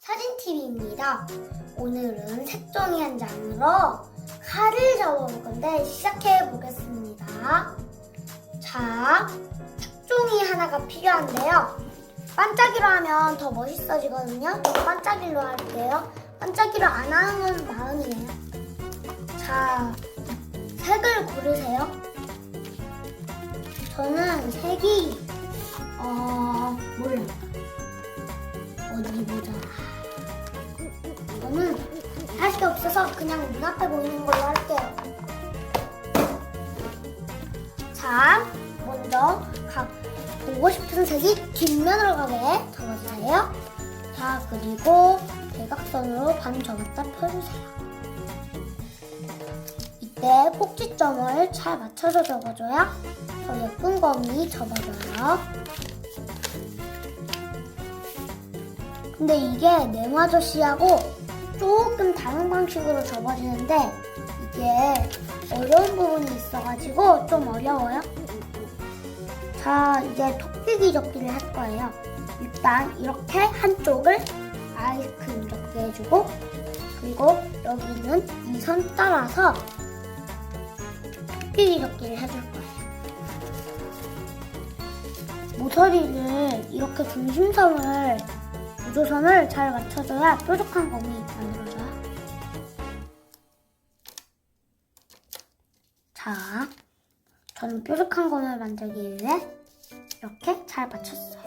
사진TV입니다. 오늘은 색종이 한 장으로 칼을 잡아볼 건데 시작해 보겠습니다. 자, 색종이 하나가 필요한데요. 반짝이로 하면 더 멋있어지거든요. 저 반짝이로 할게요. 반짝이로 안 하는 건 마음이에요. 자, 색을 고르세요. 저는 색이 어 몰라. 그냥 눈앞에 보이는 걸로 할게요. 자, 먼저 각 보고 싶은 색이 뒷면으로 가게 접어주세요. 자, 그리고 대각선으로 반 접었다 펴주세요. 이때 꼭지점을 잘 맞춰서 접어줘야 더 예쁜 검이 접어져요. 근데 이게 네모 아저씨하고 조금 다른 방식으로 접어지는데 이게 어려운 부분이 있어가지고 좀 어려워요. 자, 이제 토끼기 접기를 할 거예요. 일단 이렇게 한쪽을 아이스크림 접기 해주고 그리고 여기는 이 선 따라서 토끼기 접기를 해줄 거예요. 모서리를 이렇게 중심선을 구조선을 잘 맞춰줘야 뾰족한 검이 만들어져요. 자, 저는 뾰족한 검을 만들기 위해 이렇게 잘 맞췄어요.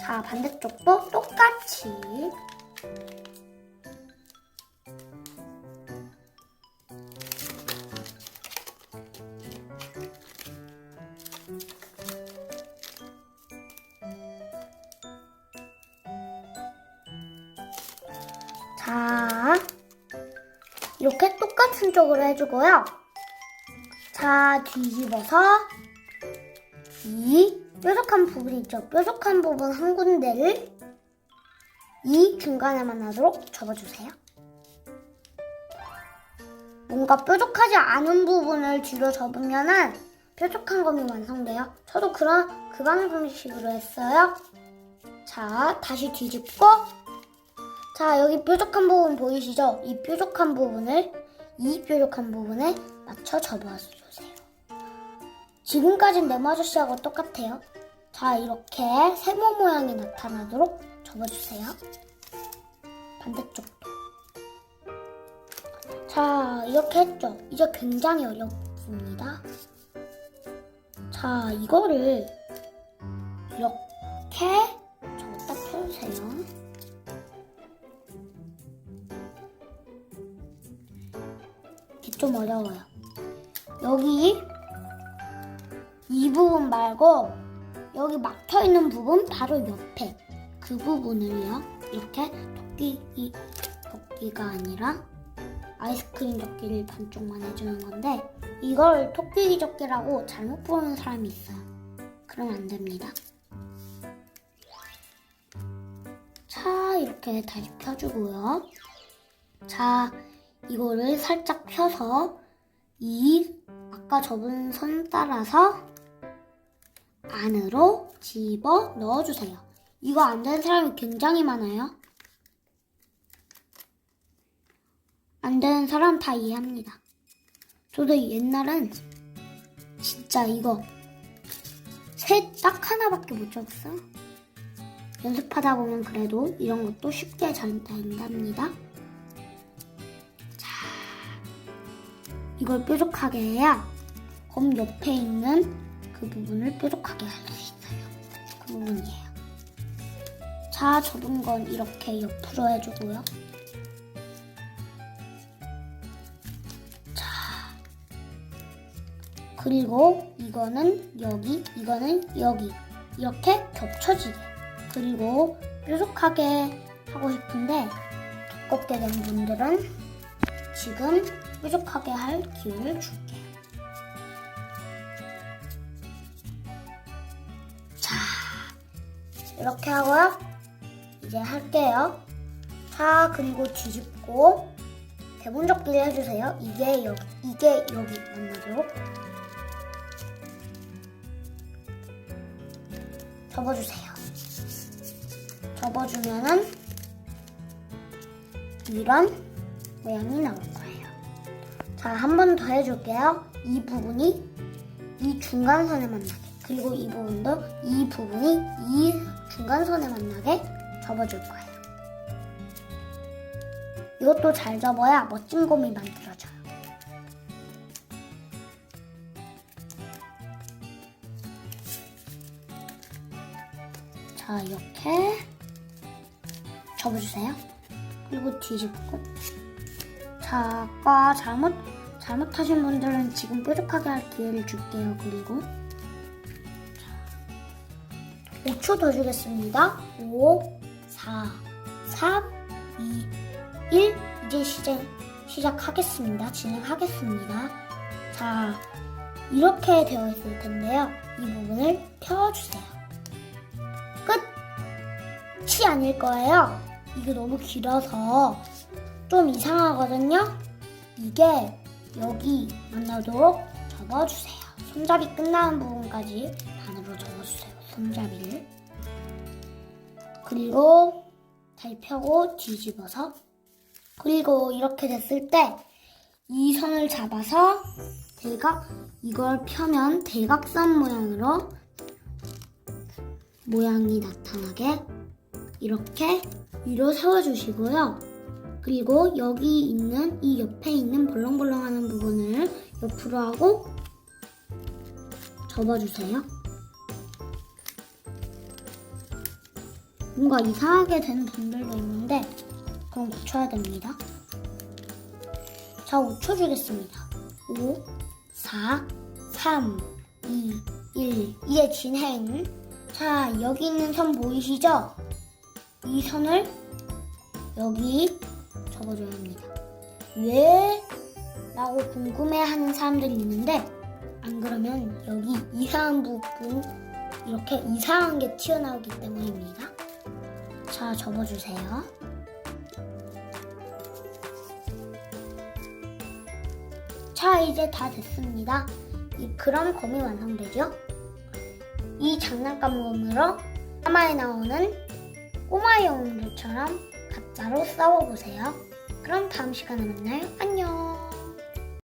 자, 반대쪽도 똑같이 이렇게 똑같은 쪽으로 해주고요. 자, 뒤집어서 이 뾰족한 부분 있죠? 뾰족한 부분 한 군데를 이 중간에만 하도록 접어주세요. 뭔가 뾰족하지 않은 부분을 뒤로 접으면은 뾰족한 검이 완성돼요. 저도 그런 그 방식으로 했어요. 자, 다시 뒤집고 자, 여기 뾰족한 부분 보이시죠? 이 뾰족한 부분을 이 뾰족한 부분에 맞춰 접어주세요. 지금까지는 네모 아저씨하고 똑같아요. 자, 이렇게 세모 모양이 나타나도록 접어주세요. 반대쪽도. 자, 이렇게 했죠? 이제 굉장히 어렵습니다. 자, 이거를 이렇게 접었다 펴주세요. 이게 좀 어려워요. 여기 이 부분 말고 여기 막혀 있는 부분 바로 옆에 그 부분을요. 이렇게 토끼 토끼가 아니라 아이스크림 접기를 반쪽만 해주는 건데 이걸 토끼 접기라고 잘못 부르는 사람이 있어요. 그러면 안 됩니다. 자 이렇게 다시 펴주고요. 자 이거를 살짝 펴서 이 아까 접은 선 따라서 안으로 집어 넣어주세요. 이거 안 되는 사람이 굉장히 많아요. 안 되는 사람 다 이해합니다. 저도 옛날엔 진짜 이거 셋 딱 하나밖에 못 접었어요. 연습하다 보면 그래도 이런 것도 쉽게 잘 된답니다. 이걸 뾰족하게 해야 검 옆에 있는 그 부분을 뾰족하게 할 수 있어요. 그 부분이에요. 자, 접은 건 이렇게 옆으로 해주고요. 자, 그리고 이거는 여기, 이거는 여기. 이렇게 겹쳐지게. 그리고 뾰족하게 하고 싶은데 두껍게 된 분들은 지금 뾰족하게 할 기회를 줄게요. 자, 이렇게 하고요. 이제 할게요. 자, 그리고 뒤집고 대본 접기를 해주세요. 이게 여기, 이게 여기 만나도록 접어주세요. 저 접어주면은 이런 모양이 거예요. 자, 한 번 더 해줄게요. 이 부분이 이 중간선에 만나게 그리고 이 부분도 이 부분이 이 중간선에 만나게 접어줄 거예요. 이것도 잘 접어야 멋진 곰이 만들어져요. 자, 이렇게 접어주세요. 그리고 뒤집고. 자, 아까 잘못, 잘못하신 분들은 지금 뾰족하게 할 기회를 줄게요. 그리고. 자, 5초 더 주겠습니다. 5, 4, 3, 2, 1. 이제 시작, 시작하겠습니다. 진행하겠습니다. 자, 이렇게 되어 있을 텐데요. 이 부분을 펴주세요. 끝 이 아닐 거예요. 이게 너무 길어서 좀 이상하거든요. 이게 여기 만나도록 접어주세요. 손잡이 끝나는 부분까지 반으로 접어주세요. 손잡이를. 그리고 다시 펴고 뒤집어서 그리고 이렇게 됐을 때 이 선을 잡아서 대각 이걸 펴면 대각선 모양으로 모양이 나타나게 이렇게 위로 세워주시고요. 그리고 여기 있는 이 옆에 있는 벌렁벌렁하는 부분을 옆으로 하고 접어주세요. 뭔가 이상하게 되는 분들도 있는데 그럼 고쳐야 됩니다. 자, 5초 주겠습니다. 5, 4, 3, 2, 1. 이제 진행. 자, 여기 있는 선 보이시죠? 이 선을 여기 접어줘야 합니다. 왜? 라고 궁금해하는 사람들이 있는데 안 그러면 여기 이상한 부분 이렇게 이상한 게 튀어나오기 때문입니다. 자, 접어주세요. 자, 이제 다 됐습니다. 이 그럼 검이 완성되죠? 이 장난감으로 드라마에 나오는 꼬마 여우들처럼 가짜로 싸워보세요. 그럼 다음 시간에 만나요. 안녕.